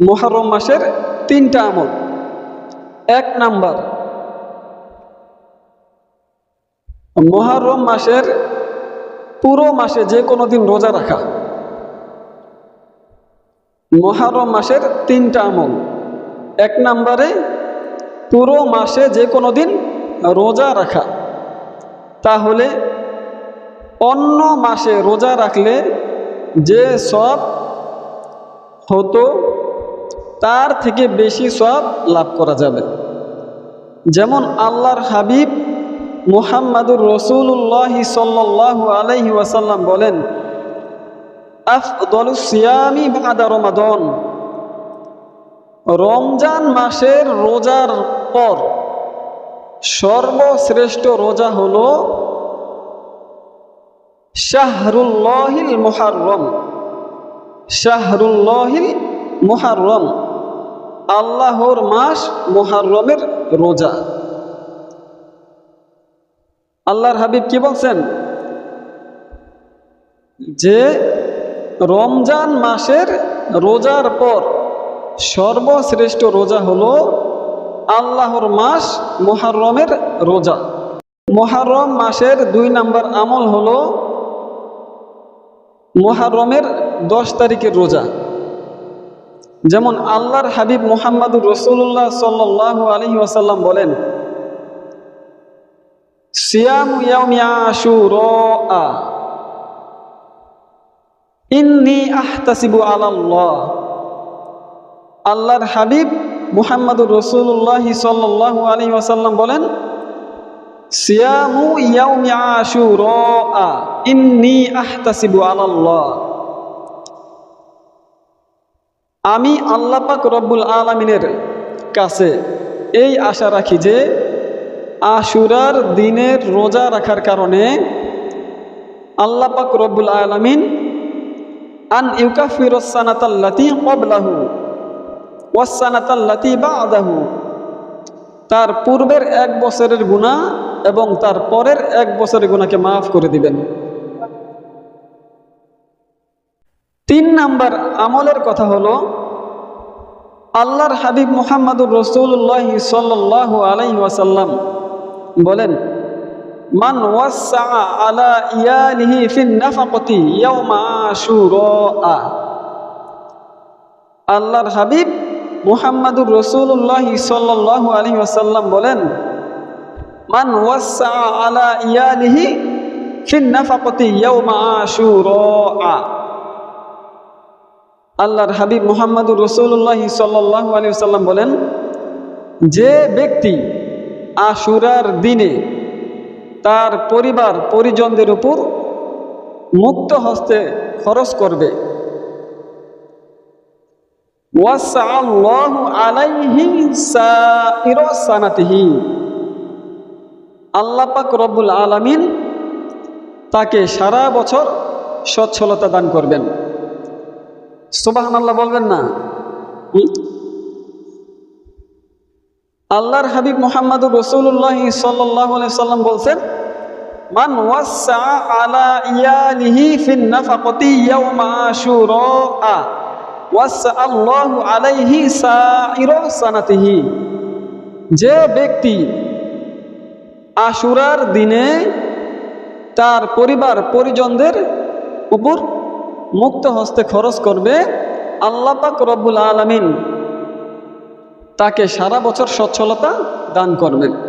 মহরম মাসের তিনটা আমল। এক নাম্বার মহরম মাসের পুরো মাসে যে কোনো দিন রোজা রাখা। মহরম মাসের তিনটা আমল। এক নাম্বারে, পুরো মাসে যে কোনো দিন রোজা রাখা। তাহলে অন্য মাসে রোজা রাখলে যে সব হতো তার থেকে বেশি সব লাভ করা যাবে। যেমন আল্লাহর হাবিব মুহাম্মাদুর রসুল্লাহ সাল্লাহ আলাইহি ওয়াসাল্লাম বলেন, আফদল সিয়ামি বাদা রমাদন। রমজান মাসের রোজার পর সর্বশ্রেষ্ঠ রোজা হল শাহরুল্লাহিল মুহাররম। শাহরুল্লাহিল মুহাররম। আল্লাহর মাস মুহাররমের রোজা। আল্লাহর হাবিব কি বলছেন? যে রমজান মাসের রোজার পর সর্বশ্রেষ্ঠ রোজা হলো আল্লাহর মাস মোহারমের রোজা। মোহারম মাসের দুই নাম্বার আমল হলো মোহারমের দশ তারিখের রোজা। যেমন আল্লাহর হাবিব মোহাম্মদুর রসুল্লাহ সাল্লাহ আলহি ওয়াসাল্লাম বলেন আল্লাহর হাবিব মুহাম্মদুর রসুল্লাহ সাল্লাহ আলী ওয়াসাল্লাম বলেন, সিয়ামু ইয়াউমি আশুরা ইন্নি আহতাসিবু আলাল্লাহ। আমি আল্লাপাক রব্বুল আলমিনের কাছে এই আশা রাখি যে আশুরার দিনের রোজা রাখার কারণে আল্লাপাক রব্বুল আলমিন আন ইউকাফিরসানাতাল্লাতি কবলাহু ওয়াসানাতাল্লাতি বাদাহু। তার পূর্বের এক বছরের গুণা এবং তার পরের এক বছরের গুণাকে মাফ করে দিবেন। তিন নাম্বার আমলের কথা হলো আল্লাহর হাবিব মুহাম্মদুর রসুল্লাহ সাল্লাহ আলাই ওয়াসাল্লাম বলেন, মান ওয়াসা আলা ইয়ালিহি ফিন নাফাকতি ইয়াউমা আশুরা আল্লাহর হাবিব মুহাম্মাদুর রসুল্লাহ সাল্লাহ আলী ওয়াসাল্লাম বলেন, মান ওয়াসা আলা ইয়ালিহি ফিন নাফাকতি ইয়াউমা আশুরা আল্লাহর হাবিব মুহাম্মাদুর রসুল্লাহ সাল্লাহ আলী সাল্লাম বলেন, যে ব্যক্তি আশুরার দিনে তার পরিবার পরিজনদের উপর মুক্ত হস্তে খরচ করবে আল্লাহ পাক রব্বুল আলমিন তাকে সারা বছর সচ্ছলতা দান করবেন। সুবাহান আল্লাহ বলবেন না? আল্লাহর হাবিব মোহাম্মদুর রসুল্লাহ সাল্লাহ সাল্লাম বলছেন মান ওয়াসা আলা ইয়ালিহি ফিন নাফাকতি ইয়াউমা আশুরা ওয়াসা আল্লাহু আলাইহি সাইরা সানাতিহি। যে ব্যক্তি আশুরার দিনে তার পরিবার পরিজনদের উপর মুক্ত হস্তে খরচ করবে আল্লাহ পাক রব্বুল আলমিন। তাকে সারা বছর সচ্ছলতা দান করবেন।